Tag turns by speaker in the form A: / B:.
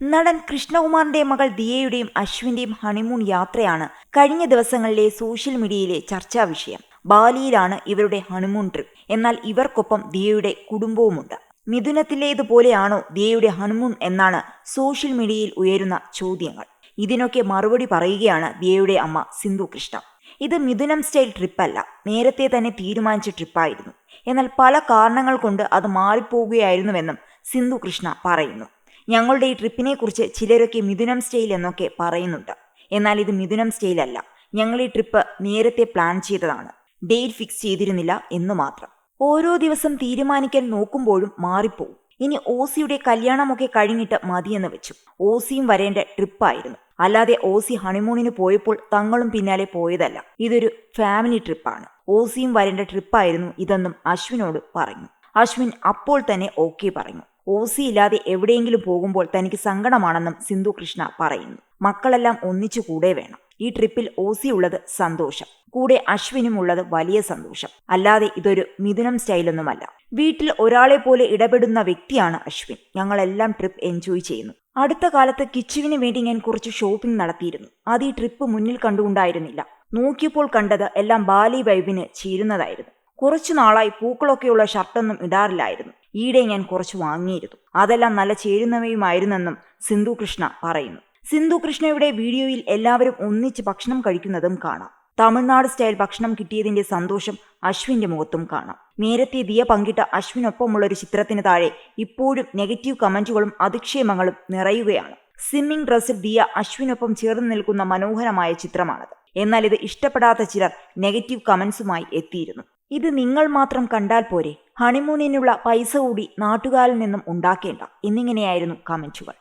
A: നടൻ കൃഷ്ണകുമാറിന്റെ മകൾ ദിയയുടെയും അശ്വിന്റെയും ഹണിമൂൺ യാത്രയാണ് കഴിഞ്ഞ ദിവസങ്ങളിലെ സോഷ്യൽ മീഡിയയിലെ ചർച്ചാ വിഷയം. ബാലിയിലാണ് ഇവരുടെ ഹണിമൂൺ ട്രിപ്പ് എന്നാൽ ഇവർക്കൊപ്പം ദിയയുടെ കുടുംബവുമുണ്ട്. മിഥുനത്തിലേതുപോലെയാണോ ദിയയുടെ ഹണിമൂൺ എന്നാണ് സോഷ്യൽ മീഡിയയിൽ ഉയരുന്ന ചോദ്യങ്ങൾ. ഇതിനൊക്കെ മറുപടി പറയുകയാണ് ദിയയുടെ അമ്മ സിന്ധു കൃഷ്ണ. ഇത് മിഥുനം സ്റ്റൈൽ ട്രിപ്പല്ല നേരത്തെ തന്നെ തീരുമാനിച്ച ട്രിപ്പായിരുന്നു എന്നാൽ പല കാരണങ്ങൾ കൊണ്ട് അത് മാറിപ്പോവുകയായിരുന്നുവെന്നും സിന്ധു കൃഷ്ണ പറയുന്നു. ഞങ്ങളുടെ ഈ ട്രിപ്പിനെ കുറിച്ച് ചിലരൊക്കെ മിഥുനം സ്റ്റൈൽ എന്നൊക്കെ പറയുന്നുണ്ട്. എന്നാൽ ഇത് മിഥുനം സ്റ്റൈൽ അല്ല. ഞങ്ങൾ ഈ ട്രിപ്പ് നേരത്തെ പ്ലാൻ ചെയ്തതാണ്. ഡേറ്റ് ഫിക്സ് ചെയ്തിരുന്നില്ല എന്ന് മാത്രം. ഓരോ ദിവസം തീരുമാനിക്കാൻ നോക്കുമ്പോഴും മാറിപ്പോവും. ഇനി ഓസിയുടെ കല്യാണമൊക്കെ കഴിഞ്ഞിട്ട് മതിയെന്ന് വെച്ചു. ഓസിയും വരേണ്ട ട്രിപ്പായിരുന്നു. അല്ലാതെ ഓസി ഹണിമൂണിന് പോയപ്പോൾ തങ്ങളും പിന്നാലെ പോയതല്ല. ഇതൊരു ഫാമിലി ട്രിപ്പാണ്. ഓസിയും വരേണ്ട ട്രിപ്പായിരുന്നു ഇതെന്നും അശ്വിനോട് പറഞ്ഞു. അശ്വിൻ അപ്പോൾ തന്നെ ഓക്കെ പറഞ്ഞു. ഓസി ഇല്ലാതെ എവിടെയെങ്കിലും പോകുമ്പോൾ തനിക്ക് സങ്കടമാണെന്നും സിന്ധു കൃഷ്ണ പറയുന്നു. മക്കളെല്ലാം ഒന്നിച്ചു കൂടെ വേണം. ഈ ട്രിപ്പിൽ ഓസി ഉള്ളത് സന്തോഷം. കൂടെ അശ്വിനും ഉള്ളത് വലിയ സന്തോഷം. അല്ലാതെ ഇതൊരു മിഥുനം സ്റ്റൈലൊന്നുമല്ല. വീട്ടിൽ ഒരാളെ പോലെ ഇടപെടുന്ന വ്യക്തിയാണ് അശ്വിൻ. ഞങ്ങളെല്ലാം ട്രിപ്പ് എൻജോയ് ചെയ്യുന്നു. അടുത്ത കാലത്ത് കിച്ചുവിന് വേണ്ടി ഞാൻ കുറച്ച് ഷോപ്പിംഗ് നടത്തിയിരുന്നു. അത് ഈ ട്രിപ്പ് മുന്നിൽ കണ്ടുകൊണ്ടായിരുന്നില്ല. നോക്കിയപ്പോൾ കണ്ടത് എല്ലാം ബാലി വൈബിന് ചേരുന്നതായിരുന്നു. കുറച്ചു നാളായി പൂക്കളൊക്കെയുള്ള ഷർട്ടൊന്നും ഇടാറില്ലായിരുന്നു. ഈയിടെ ഞാൻ കുറച്ച് വാങ്ങിയിരുന്നു. അതെല്ലാം നല്ല ചേരുന്നവയുമായിരുന്നെന്നും സിന്ധു കൃഷ്ണ പറയുന്നു. സിന്ധു കൃഷ്ണയുടെ വീഡിയോയിൽ എല്ലാവരും ഒന്നിച്ച് ഭക്ഷണം കഴിക്കുന്നതും കാണാം. തമിഴ്നാട് സ്റ്റൈൽ ഭക്ഷണം കിട്ടിയതിന്റെ സന്തോഷം അശ്വിന്റെ മുഖത്തും കാണാം. നേരത്തെ ദിയ പങ്കിട്ട അശ്വിനൊപ്പമുള്ള ഒരു ചിത്രത്തിന് താഴെ ഇപ്പോഴും നെഗറ്റീവ് കമന്റുകളും അധിക്ഷേപങ്ങളും നിറയുകയാണ്. സ്വിമ്മിംഗ് ഡ്രസ്സിൽ ദിയ അശ്വിനൊപ്പം ചേർന്ന് നിൽക്കുന്ന മനോഹരമായ ചിത്രമാണത്. എന്നാൽ ഇത് ഇഷ്ടപ്പെടാത്ത ചിലർ നെഗറ്റീവ് കമന്റ്സുമായി എത്തിയിരുന്നു. ഇത് നിങ്ങൾ മാത്രം കണ്ടാൽ പോരെ. ഹണിമൂണിനുള്ള പൈസ കൂടി നാട്ടുകാരിൽ നിന്നും ഉണ്ടാക്കേണ്ട. എന്നിങ്ങനെയായിരുന്നു കമന്റുകൾ